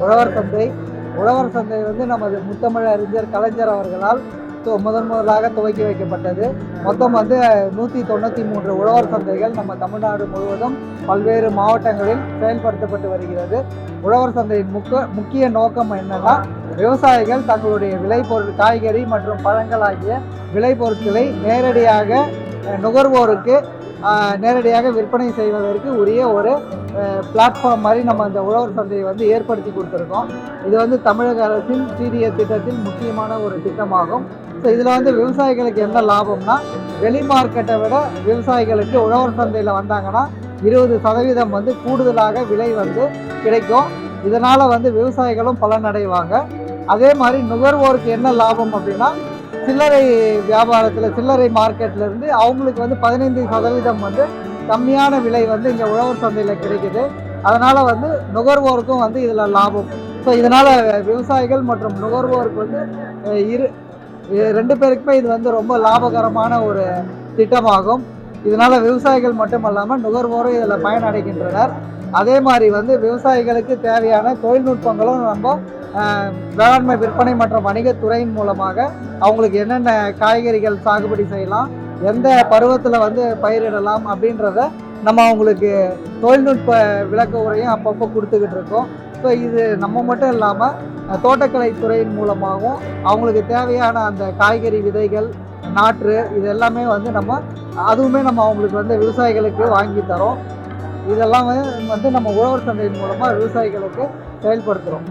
உழவர் சந்தை. உழவர் சந்தை வந்து நமது முத்தமிழ் அறிஞர் கலைஞர் அவர்களால் து- முதன் முதலாக துவக்கி வைக்கப்பட்டது. மொத்தம் வந்து நூற்றி தொண்ணூற்றி மூன்று உழவர் சந்தைகள் நம்ம தமிழ்நாடு முழுவதும் பல்வேறு மாவட்டங்களில் செயல்படுத்தப்பட்டு வருகிறது. உழவர் சந்தையின் முக்க முக்கிய நோக்கம் என்னன்னா விவசாயிகள் தங்களுடைய விளைபொருள் காய்கறி மற்றும் பழங்கள் ஆகிய விளைபொருட்களை நேரடியாக நுகர்வோருக்கு நேரடியாக விற்பனை செய்வதற்கு உரிய ஒரு பிளாட்ஃபார்ம் மாதிரி நம்ம அந்த உழவர் சந்தையை வந்து ஏற்படுத்தி கொடுத்துருக்கோம். இது வந்து தமிழக அரசின் சீரிய திட்டத்தில் முக்கியமான ஒரு திட்டமாகும். ஸோ இதில் வந்து விவசாயிகளுக்கு என்ன லாபம்னா வெளி மார்க்கெட்டை விட விவசாயிகளுக்கு உழவர் சந்தையில் வந்தாங்கன்னா இருபது சதவீதம் வந்து கூடுதலாக விலை வந்து கிடைக்கும். இதனால் வந்து விவசாயிகளும் பலனடைவாங்க. அதே மாதிரி நுகர்வோருக்கு என்ன லாபம் அப்படின்னா சில்லறை வியாபாரத்தில் சில்லறை மார்க்கெட்லேருந்து அவங்களுக்கு வந்து பதினைந்து சதவீதம் வந்து கம்மியான விலை வந்து இங்கே உழவர் சந்தையில் கிடைக்குது. அதனால் வந்து நுகர்வோருக்கும் வந்து இதில் லாபம். ஸோ இதனால் விவசாயிகள் மற்றும் நுகர்வோருக்கு வந்து இரு ரெண்டு பேருக்குமே இது வந்து ரொம்ப லாபகரமான ஒரு திட்டமாகும். இதனால் விவசாயிகள் மட்டுமல்லாமல் நுகர்வோரும் இதில் பயனடைகின்றனர். அதே மாதிரி வந்து விவசாயிகளுக்கு தேவையான தொழில்நுட்பங்களும் நம்ம வேளாண்மை விற்பனை மற்றும் வணிகத்துறையின் மூலமாக அவங்களுக்கு என்னென்ன காய்கறிகள் சாகுபடி செய்யலாம் எந்த பருவத்தில் வந்து பயிரிடலாம் அப்படின்றத நம்ம அவங்களுக்கு தொழில்நுட்ப விளக்க உரையும் அப்பப்போ கொடுத்துக்கிட்டு இருக்கோம். ஸோ இது நம்ம மட்டும் இல்லாமல் தோட்டக்கலை துறையின் மூலமாகவும் அவங்களுக்கு தேவையான அந்த காய்கறி விதைகள் நாற்று இது எல்லாமே வந்து நம்ம அதுவுமே நம்ம அவங்களுக்கு வந்து விவசாயிகளுக்கு வாங்கி தரோம். இதெல்லாம் வந்து நம்ம உழவர் சந்தையின் மூலமாக விவசாயிகளுக்கு செயல்படுத்துகிறோம்